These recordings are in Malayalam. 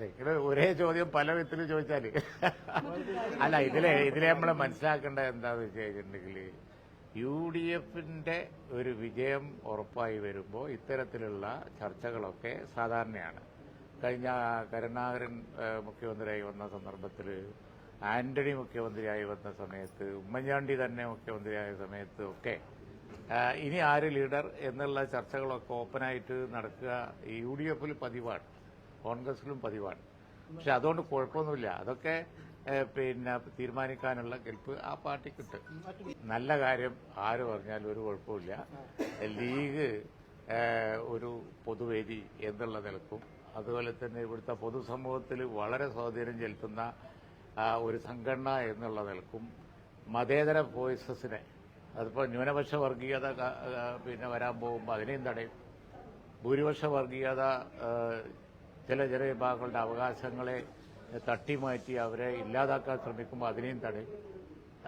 നിങ്ങൾ ഒരേ ചോദ്യം പല വിധത്തിൽ ചോദിച്ചാൽ. അല്ല ഇതിലെ ഇതിലെ നമ്മൾ മനസ്സിലാക്കേണ്ട എന്താന്ന് വെച്ച് കഴിഞ്ഞിട്ടുണ്ടെങ്കിൽ യു ഡി എഫിന്റെ ഒരു വിജയം ഉറപ്പായി വരുമ്പോൾ ഇത്തരത്തിലുള്ള ചർച്ചകളൊക്കെ സാധാരണയാണ്. കഴിഞ്ഞ കരുണാകരൻ മുഖ്യമന്ത്രിയായി വന്ന സന്ദർഭത്തിൽ ആന്റണി മുഖ്യമന്ത്രിയായി വന്ന സമയത്ത് ഉമ്മൻചാണ്ടി തന്നെ മുഖ്യമന്ത്രിയായ സമയത്ത് ഒക്കെ ഇനി ആര് ലീഡർ എന്നുള്ള ചർച്ചകളൊക്കെ ഓപ്പണായിട്ട് നടക്കുക യു ഡി എഫിൽ പതിവാണ്. കോൺഗ്രസിലും പതിവാണ്. പക്ഷെ അതുകൊണ്ട് കുഴപ്പമൊന്നുമില്ല. അതൊക്കെ പിന്നെ തീരുമാനിക്കാനുള്ള കെൽപ്പ് ആ പാർട്ടിക്കിട്ട്. നല്ല കാര്യം ആര് പറഞ്ഞാലും ഒരു കുഴപ്പമില്ല. ലീഗ് ഒരു പൊതുവേദി എന്നുള്ള നിലക്കും അതുപോലെ തന്നെ ഇവിടുത്തെ പൊതുസമൂഹത്തിൽ വളരെ സ്വാധീനം ചെലുത്തുന്ന ഒരു സംഘടന എന്നുള്ള നിലക്കും മതേതര വോയിസസിനെ അതിപ്പോ ന്യൂനപക്ഷ വർഗീയത പിന്നെ വരാൻ പോകുമ്പോൾ അതിനെയും തടയും. ഭൂരിപക്ഷ വർഗീയത ചില ചില വിഭാഗങ്ങളുടെ അവകാശങ്ങളെ തട്ടിമാറ്റി അവരെ ഇല്ലാതാക്കാൻ ശ്രമിക്കുമ്പോൾ അതിനെയും തടയും.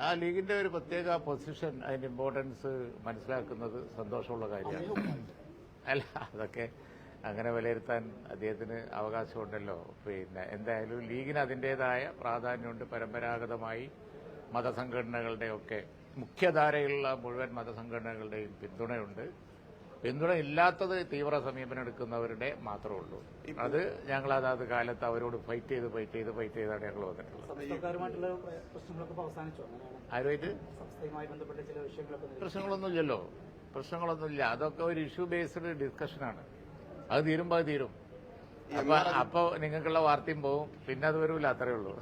ആ ലീഗിന്റെ ഒരു പ്രത്യേക പൊസിഷൻ അതിന്റെ ഇമ്പോർട്ടൻസ് മനസ്സിലാക്കുന്നത് സന്തോഷമുള്ള കാര്യമാണ്. അല്ല അതൊക്കെ അങ്ങനെ വിലയിരുത്താൻ അദ്ദേഹത്തിന് അവകാശമുണ്ടല്ലോ. പിന്നെ എന്തായാലും ലീഗിന് അതിന്റെതായ പ്രാധാന്യമുണ്ട്. പരമ്പരാഗതമായി മതസംഘടനകളുടെയൊക്കെ മുഖ്യധാരയിലുള്ള മുഴുവൻ മതസംഘടനകളുടെയും പിന്തുണയുണ്ട്. പിന്തുണ ഇല്ലാത്തത് തീവ്ര സമീപനം എടുക്കുന്നവരുടെ മാത്രമേ ഉള്ളൂ. അത് ഞങ്ങൾ അതാത് കാലത്ത് അവരോട് ഫൈറ്റ് ചെയ്ത് ഫൈറ്റ് ചെയ്ത് ഫൈറ്റ് ചെയ്താണ് ഞങ്ങൾ വന്നിട്ടുള്ളത്. വിഷയങ്ങളൊക്കെ നിലവിൽ പ്രശ്നങ്ങളൊന്നുമില്ലല്ലോ. പ്രശ്നങ്ങളൊന്നുമില്ല. അതൊക്കെ ഒരു ഇഷ്യൂ ബേസ്ഡ് ഡിസ്കഷനാണ് അത് തീരുമ്പോ അത് തീരും. അപ്പൊ അപ്പൊ നിങ്ങൾക്കുള്ള വാർത്തയും പോവും. പിന്നെ അത് വരൂല അത്രേ ഉള്ളൂ.